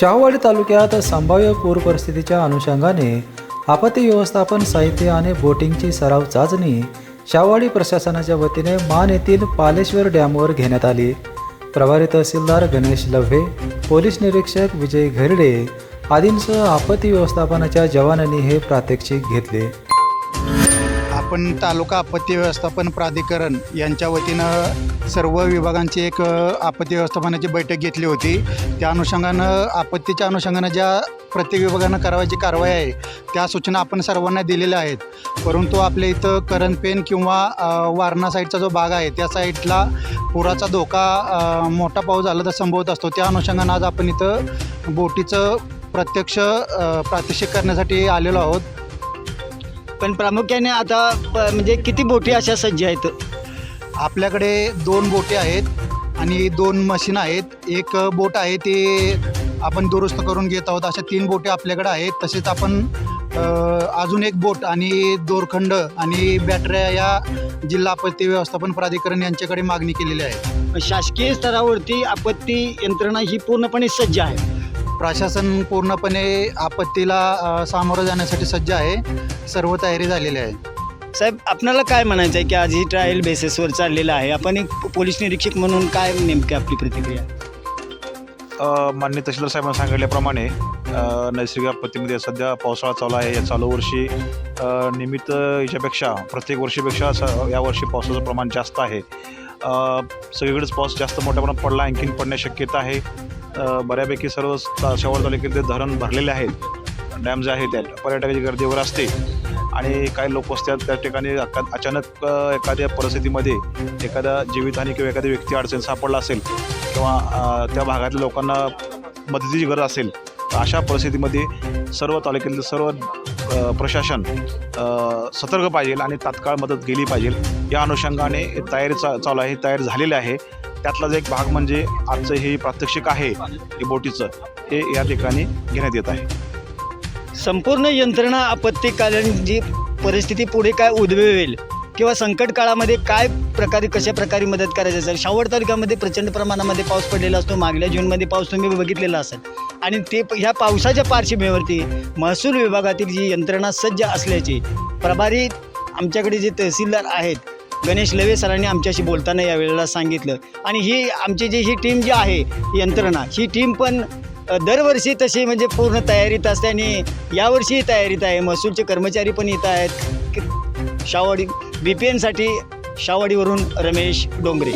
शाहवाडी तालुक्यात संभाव्य पूर परिस्थितीच्या अनुषंगाने आपत्ती व्यवस्थापन साहित्य आणि बोटिंगची सराव चाचणी शाहवाडी प्रशासनाच्या वतीने मान येथील पालेश्वर डॅमवर घेण्यात आली. प्रभारी तहसीलदार गणेश लव्हे पोलीस निरीक्षक विजय घरडे आदींसह आपत्ती व्यवस्थापनाच्या जवानांनी हे प्रात्यक्षिक घेतले. आपण तालुका आपत्ती व्यवस्थापन प्राधिकरण यांच्या वतीनं सर्व विभागांची एक आपत्ती व्यवस्थापनाची बैठक घेतली होती. त्या अनुषंगानं आपत्तीच्या अनुषंगानं ज्या प्रत्येक विभागानं करावायची कारवाई आहे त्या सूचना आपण सर्वांना दिलेल्या आहेत. परंतु आपल्या इथं करंजपेन किंवा वारणा साईडचा जो भाग आहे त्या साईडला पुराचा धोका मोठा पाऊस झाला तर संभवत असतो. त्या अनुषंगानं आज आपण इथं बोटीचं प्रत्यक्ष प्रात्यक्षिक करण्यासाठी आलेलो आहोत. पण प्रामुख्याने आता प- म्हणजे किती बोटी अशा सज्ज आहेत? आपल्याकडे दोन बोटे आहेत आणि दोन मशीन आहेत. एक बोट आहे ते आपण दुरुस्त करून घेत आहोत. अशा तीन बोटे आपल्याकडे आहेत. तसेच आपण अ, अजून एक बोट आणि दोरखंड आणि बॅटऱ्या या जिल्हा आपत्ती व्यवस्थापन प्राधिकरण यांच्याकडे मागणी केलेली आहे. शासकीय स्तरावरती आपत्ती यंत्रणा ही पूर्णपणे सज्ज आहे. प्रशासन पूर्णपणे आपत्तीला सामोरं जाण्यासाठी सज्ज आहे. सर्व तयारी झालेली आहे. साहेब आपल्याला काय म्हणायचं आहे की आज ही ट्रायल बेसिसवर चाललेलं आहे? आपण एक पोलीस निरीक्षक म्हणून काय नेमकी आपली प्रतिक्रिया? अ, माननीय तहसीलदार साहेबांनी सांगितल्याप्रमाणे अ, नैसर्गिक आपत्तीमध्ये सध्या पावसाळा चालू आहे. या चालू वर्षी अ, निमित्त याच्यापेक्षा प्रत्येक वर्षीपेक्षा यावर्षी पावसाचं प्रमाण जास्त आहे. अ, सगळीकडेच पाऊस जास्त मोठ्या प्रमाणात पडला आणखीन पडण्याची शक्यता आहे. बऱ्यापैकी सर्व शहर तालुक्यातले धरण भरलेले आहेत. डॅम जे आहे त्या पर्यटकाची गर्दीवर असते. आणि काही लोक असतात त्या ठिकाणी अचानक एखाद्या परिस्थितीमध्ये एखाद्या जीवितहानी किंवा एखादी व्यक्ती अडचण सापडला असेल किंवा त्या भागातल्या लोकांना मदतीची गरज असेल तर अशा परिस्थितीमध्ये सर्व तालुक्यातील सर्व प्रशासन सतर्क पाहिजे आणि तात्काळ मदत केली पाहिजे. या अनुषंगाने तयारी चा चालू आहे तयारी झालेली आहे. त्यातलाच एक भाग म्हणजे आजचं हे प्रात्यक्षिक आहे हे बोटीचं हे या ठिकाणी घेण्यात येत आहे. संपूर्ण यंत्रणा आपत्तीकालीन जी परिस्थिती पुढे काय उद्भवेल किंवा संकट काळामध्ये काय प्रकारे कशा प्रकारे मदत करायची असेल? शावड तालुक्यामध्ये प्रचंड प्रमाणामध्ये पाऊस पडलेला असतो. मागल्या जूनमध्ये पाऊस तुम्ही बघितलेला असेल. आणि ते प- ह्या पावसाच्या पार्श्वभूमीवरती महसूल विभागातील जी यंत्रणा सज्ज असल्याची प्रभारी आमच्याकडे जे तहसीलदार आहेत गणेश लवे सरांनी आमच्याशी बोलताना यावेळेला सांगितलं. आणि ही आमची जी ही टीम जी आहे यंत्रणा ही टीम पण दरवर्षी तशी म्हणजे पूर्ण तयारीत असते आणि यावर्षीही तयारीत आहे. महसूलचे कर्मचारी पण इथं आहेत. शावाडी शावडी बी पी एनसाठी शावडीवरून रमेश डोंगरे.